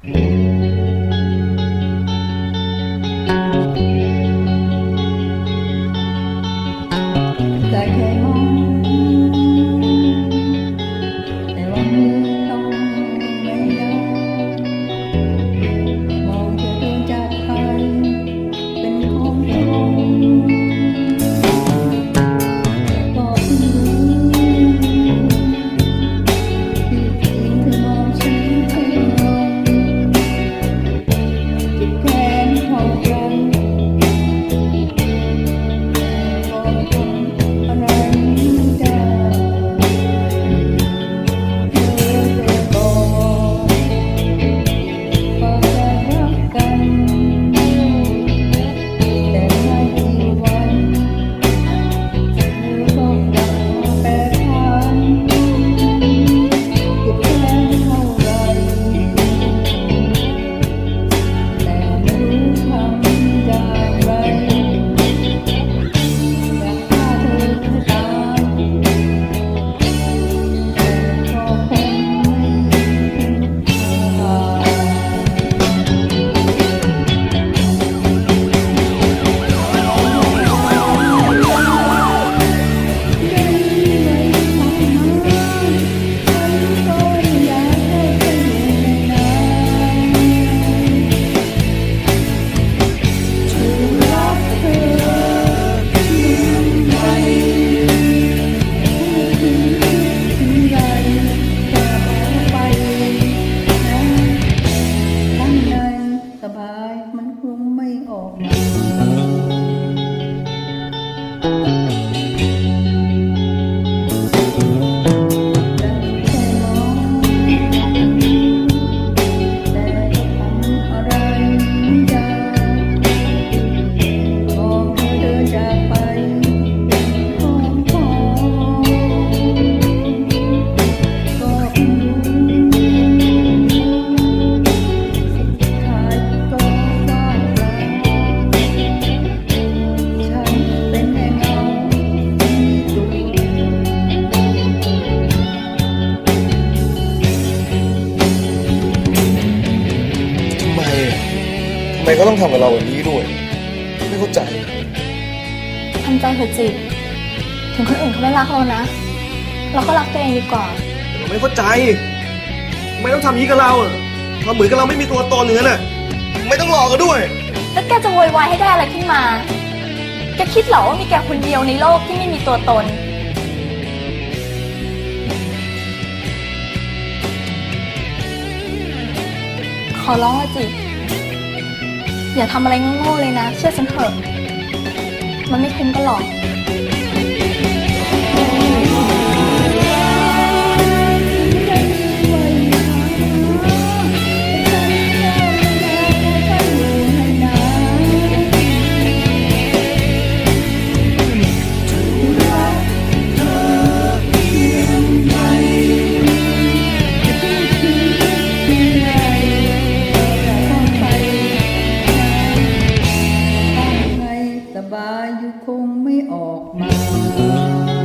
ไมเขาต้องทำกับเราแบบนี้ด้วย ไม่เข้าใจ ทำใจเถอะจิต ถึงคนอื่นเขาไม่รักเรานะ เราก็รักตัวเองดีกว่าเราไม่เข้าใจทำไมต้องทำอย่างนี้กับเราอะทำเหมือนกับเราไม่มีตัวตนอย่างนั้นอะทำไม่ต้องหลอกกันด้วย แล้วแกจะโวยวายให้ได้อะไรขึ้นมา แกคิดเหรอว่ามีแกคนเดียวในโลกที่ไม่มีตัวตน ขอร้องอะจิต อย่าทำอะไรโง่ๆเลยนะ เชื่อฉันเถอะ มันไม่คุ้มก็หรอกายอยู่คงไม่ออกมา